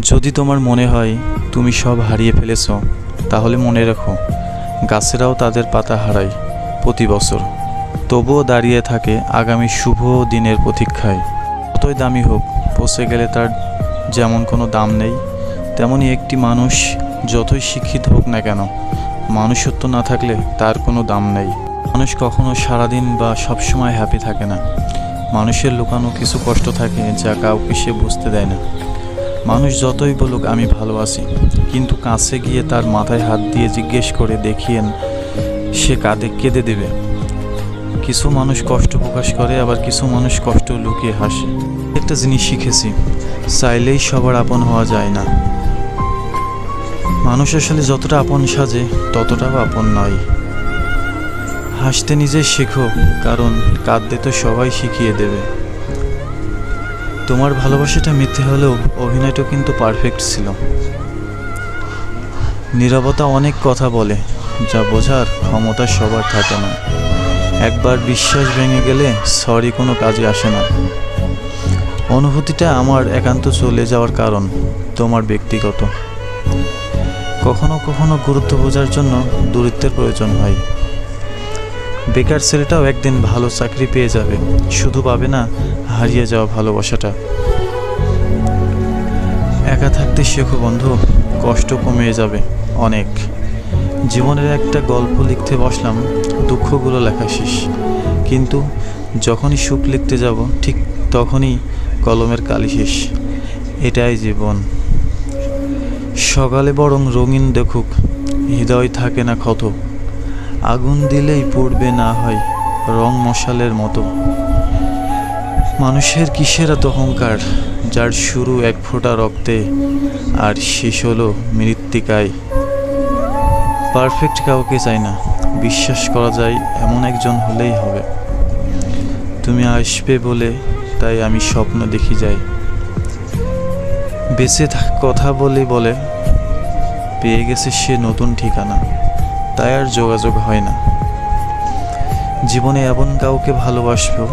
যদি তোমার মনে হয় তুমি সব হারিয়ে ফেলেছ, তাহলে মনে রেখো, গাছেরাও তাদের পাতা হারায় প্রতি বছর। তবুও দাঁড়িয়ে থাকে আগামী শুভ দিনের প্রতীক্ষায়। যতই দামি হোক, পচে গেলে তার যেমন কোনো দাম নেই তেমনই একটি মানুষ যতই শিক্ষিত হোক না কেন, মানুষত্ব না থাকলে তার কোনো দাম নেই। মানুষ কখনো সারাদিন বা সবসময় হ্যাপি থাকে না। মানুষের লুকানো কিছু কষ্ট থাকে যা কাউকে সে বুঝতে দেয় না। মানুষ যতই বলুক আমি ভালো আছি, কিন্তু কাছে গিয়ে তার মাথায় হাত দিয়ে জিজ্ঞেস করে দেখিয়েন, সে কাঁদে কেঁদে দেবে। কিছু মানুষ কষ্ট প্রকাশ করে, আবার কিছু মানুষ কষ্ট লুকিয়ে হাসে। একটা জিনিস শিখেছি, চাইলেই সবার আপন হওয়া যায় না। মানুষ আসলে যতটা আপন সাজে, ততটাও আপন নয়। হাসতে নিজে শেখো, কারণ কাঁদতে তো সবাই শিখিয়ে দেবে। তোমার ভালোবাসাটা মিথ্যে হলেও অভিনয়টা কিন্তু পারফেক্ট ছিল। নীরবতা অনেক কথা বলে, যা বোঝার ক্ষমতা সবার থাকে না। একবার বিশ্বাস ভেঙে গেলে সরি কোনো কাজে আসে না। অনুভূতিটা আমার একান্ত চলে যাওয়ার কারণ, তোমার ব্যক্তিগত। কখনো কখনো গুরুত্ব বোঝার জন্য দূরত্বের প্রয়োজন হয়। বেকার ছেলেটাও একদিন ভালো চাকরি পেয়ে যাবে, শুধু পাবে না হারিয়ে যাওয়া ভালোবাসাটা। একা থাকতে শেখো বন্ধু, কষ্ট কমে যাবে অনেক। জীবনের একটা গল্প লিখতে বসলাম, দুঃখগুলো লেখা শেষ। কিন্তু যখনই সুখ লিখতে যাব, ঠিক তখনই কলমের কালি শেষ। এটাই জীবন। সকালে বরং রঙিন দেখুক, হৃদয় থাকে না ক্ষত। আগুন দিলেই পড়বে না হয় রং মশালের মতো। মানুষের কিসের এত অহংকার? যার শুরু এক ফোঁটা রক্তে, আর শেষ হলো মৃত্তিকায়। পারফেক্ট কাউকে চাই না। বিশ্বাস করা যায়, এমন একজন হলেই হবে। তুমি আসবে বলে, তাই আমি স্বপ্ন দেখি যাই। বেঁচে কথা বলে বলে, পেয়ে গেছে সে নতুন ঠিকানা। তাই আর যোগাযোগ হয় না। জীবনে এমন কাউকে ভালোবাসবো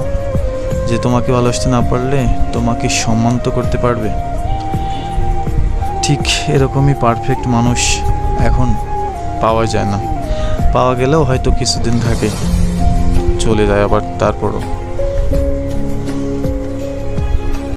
যে তোমাকে ভালোবাসতে না পারলে তোমাকে সম্মান তো করতে পারবে। ঠিক এরকমই পারফেক্ট মানুষ এখন পাওয়া যায় না। পাওয়া গেলেও হয়তো কিছুদিন থাকে, চলে যায় আবার তারপরও।